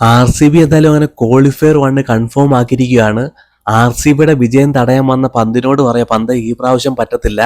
R C B എന്തായാലും അങ്ങനെ qualifier one confirm ആക്കിയിരിക്കുകയാണ്. ആർ സി ബിയുടെ വിജയം തടയാൻ വന്ന പന്തിനോട് പറയാം പന്ത് ഈ പ്രാവശ്യം പറ്റത്തില്ല.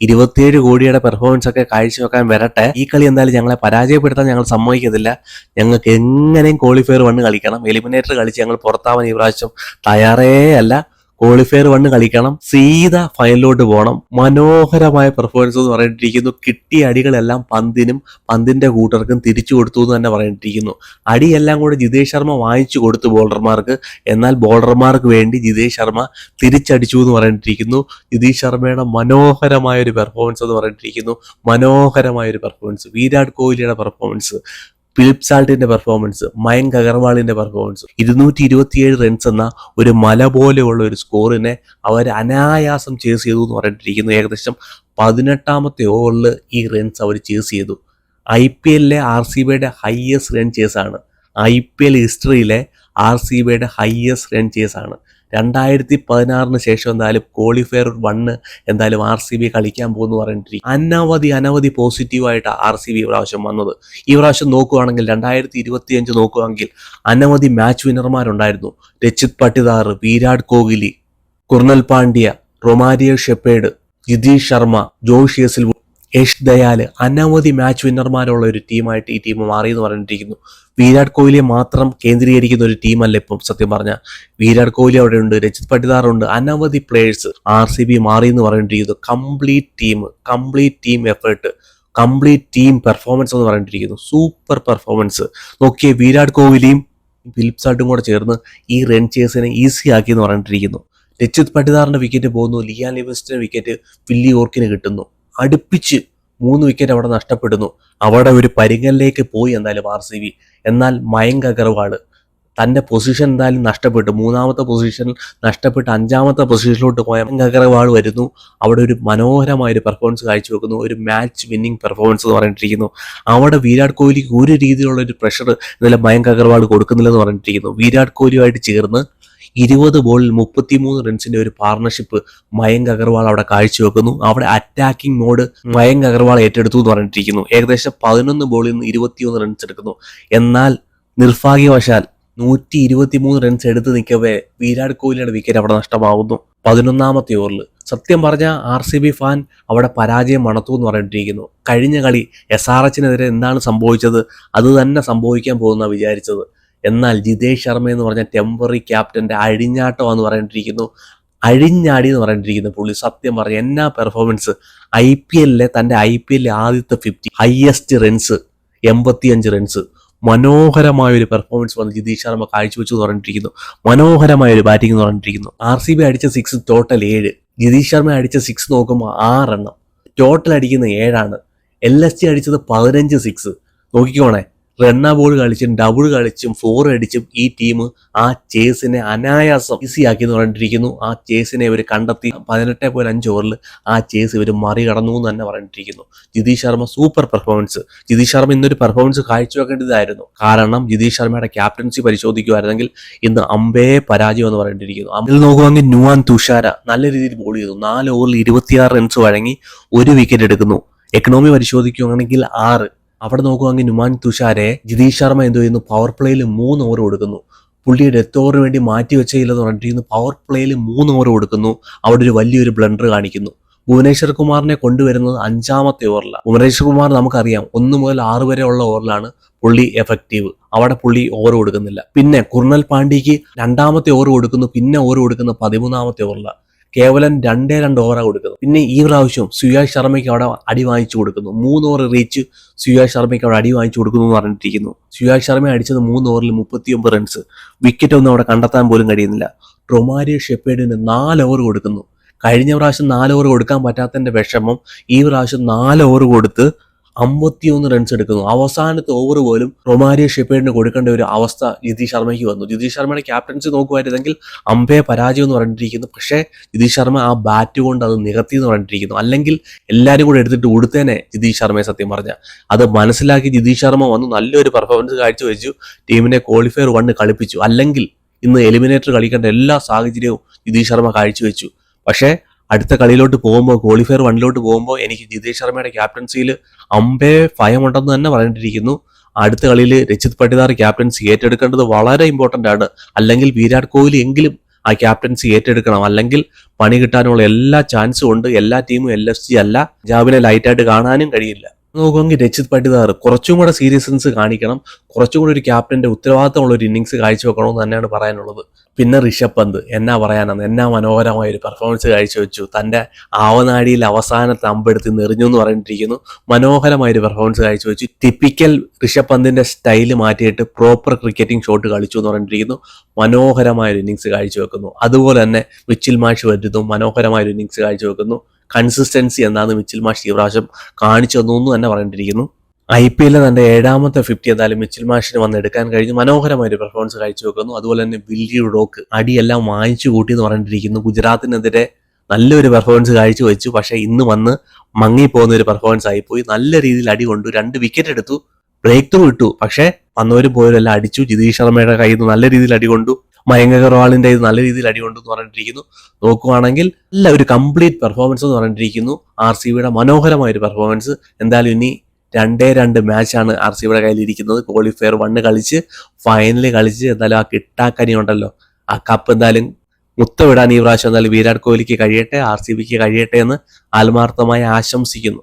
ഇരുപത്തിയേഴ് കോടിയുടെ പെർഫോമൻസ് ഒക്കെ കാഴ്ചവെക്കാൻ വരട്ടെ. ഈ കളി എന്തായാലും ഞങ്ങളെ പരാജയപ്പെടുത്താൻ ഞങ്ങൾ സമ്മതിക്കത്തില്ല. ഞങ്ങൾക്ക് എങ്ങനെയും ക്വാളിഫയർ വണ്ണ് കളിക്കണം. എലിമിനേറ്റർ കളിച്ച് ഞങ്ങൾ പുറത്താവാൻ ഈ പ്രാവശ്യം തയ്യാറേ അല്ല. ക്വാളിഫയർ വൺ കളിക്കണം സീത ഫൈനലിലോട്ട് പോകണം മനോഹരമായ പെർഫോമൻസ് എന്ന് പറഞ്ഞിട്ടിരിക്കുന്നു. കിട്ടിയ അടികളെല്ലാം പന്തിനും പന്തിന്റെ കൂട്ടർക്കും തിരിച്ചു കൊടുത്തു എന്ന് തന്നെ പറഞ്ഞിട്ടിരിക്കുന്നു. അടിയെല്ലാം കൂടെ ജിതേഷ് ശർമ്മ വാങ്ങിച്ചു കൊടുത്തു ബോളർമാർക്ക് എന്നാൽ ബോളർമാർക്ക് വേണ്ടി ജിതേഷ് ശർമ്മ തിരിച്ചടിച്ചു എന്ന് പറഞ്ഞിട്ടിരിക്കുന്നു. ജിതേഷ് ശർമ്മയുടെ മനോഹരമായ ഒരു പെർഫോമൻസ് എന്ന് പറഞ്ഞിട്ടിരിക്കുന്നു. മനോഹരമായ ഒരു പെർഫോമൻസ് വിരാട് കോഹ്ലിയുടെ പെർഫോമൻസ് ഫിലിപ്പ് സാൾട്ടിന്റെ പെർഫോമൻസ് മയങ്ക് അഗർവാളിന്റെ പെർഫോമൻസ് ഇരുന്നൂറ്റി ഇരുപത്തിയേഴ് റൺസ് എന്ന ഒരു മല പോലെയുള്ള ഒരു സ്കോറിനെ അവർ അനായാസം ചേസ് ചെയ്തു എന്ന് പറഞ്ഞിട്ടിരിക്കുന്നു. ഏകദേശം പതിനെട്ടാമത്തെ ഓവറിൽ ഈ റൺസ് അവർ ചേസ് ചെയ്തു. ഐ പി എല്ലിലെ ആർ സി ബിയുടെ ഹയസ്റ്റ് റൺ ചേസാണ് ഐ പി എൽ ഹിസ്റ്ററിയിലെ ആർ സി ബിയുടെ ഹയസ്റ്റ് റൺ ചേസാണ് രണ്ടായിരത്തി പതിനാറിന് ശേഷം എന്തായാലും ക്വാളിഫയർ വണ്ണ് എന്തായാലും ആർ സി ബി കളിക്കാൻ പോകുന്നു പറഞ്ഞിട്ടിരിക്കും അനവധി അനവധി പോസിറ്റീവായിട്ട് ആർ സി ബി പ്രാവശ്യം വന്നത്. ഈ പ്രാവശ്യം നോക്കുകയാണെങ്കിൽ രണ്ടായിരത്തി ഇരുപത്തി അഞ്ച് നോക്കുകയാണെങ്കിൽ അനവധി match വിന്നർമാരുണ്ടായിരുന്നു Rajat Patidar Virat Kohli Krunal Pandya Romario Shepherd Jitesh Sharma Josh യേസിൽ Yash Dayal അനവധി മാച്ച് വിന്നർമാരുള്ള ഒരു ടീമായിട്ട് ഈ ടീം മാറി എന്ന് പറഞ്ഞിട്ടിരിക്കുന്നു വിരാട് കോഹ്ലിയെ മാത്രം കേന്ദ്രീകരിക്കുന്ന ഒരു ടീമല്ല ഇപ്പം സത്യം പറഞ്ഞാൽ വിരാട് കോഹ്ലി അവിടെ ഉണ്ട് രജിത് പട്ടിദാർ ഉണ്ട് അനവധി പ്ലേയേഴ്സ് ആർ സി ബി മാറി എന്ന് പറഞ്ഞിട്ടിരിക്കുന്നു complete team complete team effort complete team performance എന്ന് പറഞ്ഞിരിക്കുന്നു. സൂപ്പർ പെർഫോമൻസ് നോക്കിയ വിരാട് കോഹ്ലിയും ഫിലിപ്പ് സാൾട്ടും കൂടെ ചേർന്ന് ഈ റൺ ചേസിനെ ഈസി ആക്കി എന്ന് പറഞ്ഞിട്ടിരിക്കുന്നു രജിത് പട്ടിദാറിന്റെ വിക്കറ്റ് പോകുന്നു ലിയാൻ ലിവസ്റ്റിന്റെ വിക്കറ്റ് വില്ലി ഓർക്കിന് കിട്ടുന്നു. അടുപ്പിച്ച് മൂന്ന് വിക്കറ്റ് അവിടെ നഷ്ടപ്പെടുന്നു. അവിടെ ഒരു പരിങ്ങലിലേക്ക് പോയി എന്തായാലും ആർ സി ബി എന്നാൽ മയങ്ക് അഗർവാൾ തന്റെ പൊസിഷൻ എന്തായാലും നഷ്ടപ്പെട്ടു. മൂന്നാമത്തെ പൊസിഷൻ നഷ്ടപ്പെട്ട് അഞ്ചാമത്തെ പൊസിഷനിലോട്ട് പോയ മയങ്ക് അഗർവാൾ വരുന്നു. അവിടെ ഒരു മനോഹരമായ ഒരു പെർഫോമൻസ് കാഴ്ചവെക്കുന്നു. ഒരു മാച്ച് വിന്നിംഗ് പെർഫോമൻസ് എന്ന് പറഞ്ഞിട്ടിരിക്കുന്നു. അവിടെ വിരാട് കോഹ്ലിക്ക് ഒരു രീതിയിലുള്ള ഒരു പ്രഷർ ഇന്നലെ മയങ്ക് അഗർവാൾ കൊടുക്കുന്നില്ലെന്ന് പറഞ്ഞിട്ടിരിക്കുന്നു. വിരാട് കോഹ്ലിയുമായിട്ട് ചേർന്ന് ഇരുപത് ബോളിൽ മുപ്പത്തിമൂന്ന് റൺസിന്റെ ഒരു പാർട്ണർഷിപ്പ് മയങ്ക് അഗർവാൾ അവിടെ കാഴ്ചവെക്കുന്നു. അവിടെ അറ്റാക്കിംഗ് മോഡ് മയങ്ക് അഗർവാൾ ഏറ്റെടുത്തു എന്ന് പറഞ്ഞിട്ടിരിക്കുന്നു. ഏകദേശം പതിനൊന്ന് ബോളിൽ നിന്ന് ഇരുപത്തിയൊന്ന് റൺസ് എടുക്കുന്നു. എന്നാൽ നിർഭാഗ്യവശാൽ നൂറ്റി ഇരുപത്തിമൂന്ന് റൺസ് എടുത്ത് നിൽക്കവേ വിരാട് കോഹ്ലിയുടെ വിക്കറ്റ് അവിടെ നഷ്ടമാവുന്നു. പതിനൊന്നാമത്തെ ഓവറിൽ സത്യം പറഞ്ഞ ആർ സി ബി ഫാൻ അവിടെ പരാജയം മണത്തു എന്ന് പറഞ്ഞിട്ടിരിക്കുന്നു. കഴിഞ്ഞ കളി എസ് ആർ എച്ചിനെതിരെ എന്താണ് സംഭവിച്ചത്? അത് തന്നെ സംഭവിക്കാൻ പോകുന്ന വിചാരിച്ചത്. എന്നാൽ ജിതേഷ് ശർമ്മ എന്ന് പറഞ്ഞ ടെമ്പററി ക്യാപ്റ്റന്റെ അഴിഞ്ഞാട്ടം എന്ന് പറഞ്ഞിട്ടിരിക്കുന്നു. അഴിഞ്ഞാടി എന്ന് പറഞ്ഞിട്ടിരിക്കുന്നു പുള്ളി. സത്യം പറഞ്ഞ എന്നാ പെർഫോമൻസ് ഐ പി എല്ലിലെ തന്റെ ഐ പി എല്ലിലെ ആദ്യത്തെ ഫിഫ്റ്റി ഹയസ്റ്റ് റൺസ് എൺപത്തിയഞ്ച് റൺസ് മനോഹരമായ ഒരു പെർഫോമൻസ് വന്ന് ജിതീഷ് ശർമ്മ കാഴ്ചവെച്ചു എന്ന് പറഞ്ഞിട്ടിരിക്കുന്നു. മനോഹരമായ ഒരു ബാറ്റിംഗ് എന്ന് പറഞ്ഞിട്ടിരിക്കുന്നു. ആർ സി ബി അടിച്ച സിക്സ് ടോട്ടൽ ഏഴ്. ജിതീഷ് ശർമ്മ അടിച്ച സിക്സ് നോക്കുമ്പോൾ ആറെണ്ണം. ടോട്ടൽ അടിക്കുന്ന ഏഴാണ്. എൽ എസ് ടി അടിച്ചത് പതിനഞ്ച് സിക്സ് നോക്കിക്കോണേ. റണ്ണ ബോൾ കളിച്ചും ഡബിൾ കളിച്ചും ഫോർ അടിച്ചും ഈ ടീം ആ ചേസിനെ അനായാസം ഈസി ആക്കി എന്ന് പറഞ്ഞിട്ടിരിക്കുന്നു. ആ ചേസിനെ ഇവർ കണ്ടെത്തി. പതിനെട്ട് പോയിന്റ് അഞ്ച് ഓവറിൽ ആ ചേസ് ഇവർ മറികടന്നു എന്ന് തന്നെ പറഞ്ഞിട്ടിരിക്കുന്നു. ജിതീഷ് ശർമ്മ സൂപ്പർ പെർഫോമൻസ് ജിതീഷ് ശർമ്മ ഇന്നൊരു പെർഫോമൻസ് കാഴ്ചവെക്കേണ്ടതായിരുന്നു കാരണം ജിതീഷ് ശർമ്മയുടെ ക്യാപ്റ്റൻസി പരിശോധിക്കുമായിരുന്നെങ്കിൽ ഇന്ന് അമ്പേ പരാജയം എന്ന് പറഞ്ഞിട്ടിരിക്കുന്നു. അതിൽ നോക്കുവാണെങ്കിൽ നുവാൻ തുഷാര നല്ല രീതിയിൽ ബോൾ ചെയ്തു. നാല് ഓവറിൽ ഇരുപത്തിയാറ് റൺസ് വഴങ്ങി ഒരു വിക്കറ്റ് എടുക്കുന്നു. എക്കണോമി പരിശോധിക്കുകയാണെങ്കിൽ ആറ്. അവിടെ നോക്കുവാണെങ്കിൽ നുമാൻ തുഷാരെ ജിതീഷ് ശർമ്മ എന്ത് ചെയ്യുന്നു പവർ പ്ലേയിൽ മൂന്ന് ഓവർ കൊടുക്കുന്നു. പുള്ളി ഡെത്ത് ഓവറിന് വേണ്ടി മാറ്റി വെച്ചില്ലെന്ന് പറഞ്ഞിരിക്കുന്നു. പവർ പ്ലേയിൽ മൂന്ന് ഓവർ കൊടുക്കുന്നു. അവിടെ ഒരു വലിയൊരു ബ്ലണ്ടർ കാണിക്കുന്നു. ഭുവനേശ്വർ കുമാറിനെ കൊണ്ടുവരുന്നത് അഞ്ചാമത്തെ ഓവറിലാണ് ഭുവനേശ്വർ കുമാർ നമുക്കറിയാം ഒന്ന് മുതൽ ആറ് വരെ ഉള്ള ഓവറിലാണ് പുള്ളി എഫക്റ്റീവ് അവിടെ പുള്ളി ഓവർ കൊടുക്കുന്നില്ല. പിന്നെ കുർണൽ പാണ്ഡിക്ക് രണ്ടാമത്തെ ഓവർ കൊടുക്കുന്നു പിന്നെ ഓവർ കൊടുക്കുന്ന പതിമൂന്നാമത്തെ ഓവറിലാണ് കേവലം രണ്ടേ രണ്ട് ഓവറാണ് കൊടുക്കുന്നത്. പിന്നെ ഈ പ്രാവശ്യം സുയാഷ് ശർമ്മയ്ക്ക് അവിടെ അടി വാങ്ങിച്ചു കൊടുക്കുന്നു. മൂന്ന് ഓവർ റീച്ച് സുയാഷ് ശർമ്മയ്ക്ക് അവിടെ അടി വാങ്ങിച്ചു കൊടുക്കുന്നു എന്ന് പറഞ്ഞിട്ടിരിക്കുന്നു. സുയാഷ് ശർമ്മ അടിച്ചത് മൂന്ന് ഓവറിൽ മുപ്പത്തിയൊമ്പത് റൺസ് വിക്കറ്റ് ഒന്നും അവിടെ കണ്ടെത്താൻ പോലും കഴിയുന്നില്ല. റൊമാരിയോ ഷെപ്പേഡിന് നാല് ഓവർ കൊടുക്കുന്നു. കഴിഞ്ഞ പ്രാവശ്യം നാല് ഓവർ കൊടുക്കാൻ പറ്റാത്തതിന്റെ വിഷമം ഈ പ്രാവശ്യം നാല് ഓവർ കൊടുത്ത് അമ്പത്തിയൊന്ന് റൺസ് എടുക്കുന്നു. അവസാനത്തെ ഓവർ പോലും റൊമാരിയോ ഷെപ്പേഡിന് കൊടുക്കേണ്ട ഒരു അവസ്ഥ ജിതീഷ് ശർമ്മയ്ക്ക് വന്നു. ജിതീഷ് ശർമ്മയുടെ ക്യാപ്റ്റൻസി നോക്കുമായിരുന്നെങ്കിൽ അമ്പയെ പരാജയം എന്ന് പറഞ്ഞിരിക്കുന്നു പക്ഷേ ജിതീഷ് ശർമ്മ ആ ബാറ്റ് കൊണ്ട് അത് നികത്തി എന്ന് പറഞ്ഞിരിക്കുന്നു അല്ലെങ്കിൽ എല്ലാവരും കൂടെ എടുത്തിട്ട് ഉടുത്തേനെ ജിതീഷ് ശർമ്മയെ സത്യം പറഞ്ഞ. അത് മനസ്സിലാക്കി ജിതീഷ് ശർമ്മ വന്ന് നല്ലൊരു പെർഫോമൻസ് കാഴ്ചവെച്ചു ടീമിനെ ക്വാളിഫയർ വണ്ണ് കളിപ്പിച്ചു. അല്ലെങ്കിൽ ഇന്ന് എലിമിനേറ്റർ കളിക്കേണ്ട എല്ലാ സാഹചര്യവും ജിതീഷ് ശർമ്മ കാഴ്ചവെച്ചു പക്ഷേ അടുത്ത കളിയിലോട്ട് പോകുമ്പോൾ ക്വാളിഫയർ വണ്ണിലോട്ട് പോകുമ്പോൾ എനിക്ക് ജിതേഷ് ശർമ്മയുടെ ക്യാപ്റ്റൻസിയിൽ അമ്പേ ഭയമുണ്ടെന്ന് തന്നെ പറഞ്ഞിട്ടിരിക്കുന്നു. അടുത്ത കളിയിൽ രജിത് പട്ടിദാർ ക്യാപ്റ്റൻസി ഏറ്റെടുക്കേണ്ടത് വളരെ ഇമ്പോർട്ടന്റ് ആണ്. അല്ലെങ്കിൽ വിരാട് കോഹ്ലി എങ്കിലും ആ ക്യാപ്റ്റൻസി ഏറ്റെടുക്കണം. അല്ലെങ്കിൽ പണി കിട്ടാനുള്ള എല്ലാ ചാൻസും ഉണ്ട്. എല്ലാ ടീമും എൽ എഫ് സി അല്ല. പഞ്ചാബിനെ ലൈറ്റായിട്ട് കാണാനും കഴിയില്ല. നോക്കുമെങ്കിൽ രജിത് പട്ടിദാർ കുറച്ചും കൂടെ സീരിയസ്നെസ് കാണിക്കണം. കുറച്ചും കൂടി ഒരു ക്യാപ്റ്റന്റെ ഉത്തരവാദിത്തമുള്ള ഒരു ഇന്നിങ്സ് കാഴ്ചവെക്കണമെന്ന് തന്നെയാണ് പറയാനുള്ളത്. പിന്നെ ഋഷഭ് പന്ത്. എന്നാ പറയാനാണ് എന്നാ മനോഹരമായ ഒരു പെർഫോമൻസ് കാഴ്ചവെച്ചു തന്റെ ആവനാടിയിൽ അവസാനത്തെ അമ്പെടുത്ത് നെറിഞ്ഞു എന്ന് പറഞ്ഞിട്ടിരിക്കുന്നു. മനോഹരമായ ഒരു പെർഫോമൻസ് കാഴ്ചവെച്ചു ടിപ്പിക്കൽ ഋഷഭ് പന്തിന്റെ സ്റ്റൈൽ മാറ്റിയിട്ട് പ്രോപ്പർ ക്രിക്കറ്റിംഗ് ഷോട്ട് കളിച്ചു എന്ന് പറഞ്ഞിട്ടിരിക്കുന്നു. മനോഹരമായ ഒരു ഇന്നിങ്സ് കാഴ്ചവെക്കുന്നു അതുപോലെ തന്നെ വിച്ചിൽ മാഷ് വരുന്നു മനോഹരമായ ഒരു ഇന്നിങ്സ് കാഴ്ചവെക്കുന്നു കൺസിസ്റ്റൻസി എന്താണെന്ന് മിച്ചിൽ മാഷ് ഈ പ്രാവശ്യം കാണിച്ചു തന്നു എന്ന് തന്നെ പറഞ്ഞിട്ടിരിക്കുന്നു. ഐ പി എല്ലിൽ തന്റെ ഏഴാമത്തെ ഫിഫ്റ്റി എന്തായാലും മിച്ചിൽ മാഷിന് വന്ന് എടുക്കാൻ കഴിഞ്ഞു. മനോഹരമായ ഒരു പെർഫോമൻസ് കാഴ്ചവെക്കുന്നു അതുപോലെ തന്നെ വില്ലി ഡോക്ക് അടിയെല്ലാം വാങ്ങിച്ചു കൂട്ടി എന്ന് പറഞ്ഞിരിക്കുന്നു ഗുജറാത്തിനെതിരെ നല്ലൊരു പെർഫോമൻസ് കാഴ്ചവെച്ചു പക്ഷേ ഇന്ന് വന്ന് മങ്ങിപ്പോകുന്ന ഒരു പെർഫോമൻസ് ആയിപ്പോയി. നല്ല രീതിയിൽ അടി കൊണ്ടു. രണ്ട് വിക്കറ്റ് എടുത്തു. ബ്രേക്ക് ത്രൂ ഇട്ടു. പക്ഷേ വന്നവരും പോയവരെല്ലാം അടിച്ചു. ജിതീഷ് ശർമ്മയുടെ കയ്യിൽ നിന്ന് നല്ല രീതിയിൽ അടി കൊണ്ടു. മയങ്ക അഗർവാളിന്റെ ഇത് നല്ല രീതിയിൽ അടി കൊണ്ടു എന്ന് പറഞ്ഞിട്ടിരിക്കുന്നു. നോക്കുവാണെങ്കിൽ നല്ല ഒരു കംപ്ലീറ്റ് പെർഫോമൻസ് എന്ന് പറഞ്ഞിട്ടിരിക്കുന്നു. ആർ സി ബിയുടെ മനോഹരമായ ഒരു പെർഫോമൻസ് എന്തായാലും ഇനി രണ്ടേ രണ്ട് മാച്ചാണ് ആർ സി ബിയുടെ കയ്യിലിരിക്കുന്നത്. ക്വാളിഫയർ വണ്ണ് കളിച്ച് ഫൈനൽ കളിച്ച് എന്തായാലും ആ കിട്ടാക്കനി ഉണ്ടല്ലോ ആ കപ്പ് എന്തായാലും മുത്തവിടാൻ ഈ പ്രാവശ്യം എന്തായാലും വിരാട് കോഹ്ലിക്ക് കഴിയട്ടെ ആർ സി ബിക്ക് കഴിയട്ടെ എന്ന് ആത്മാർത്ഥമായി ആശംസിക്കുന്നു.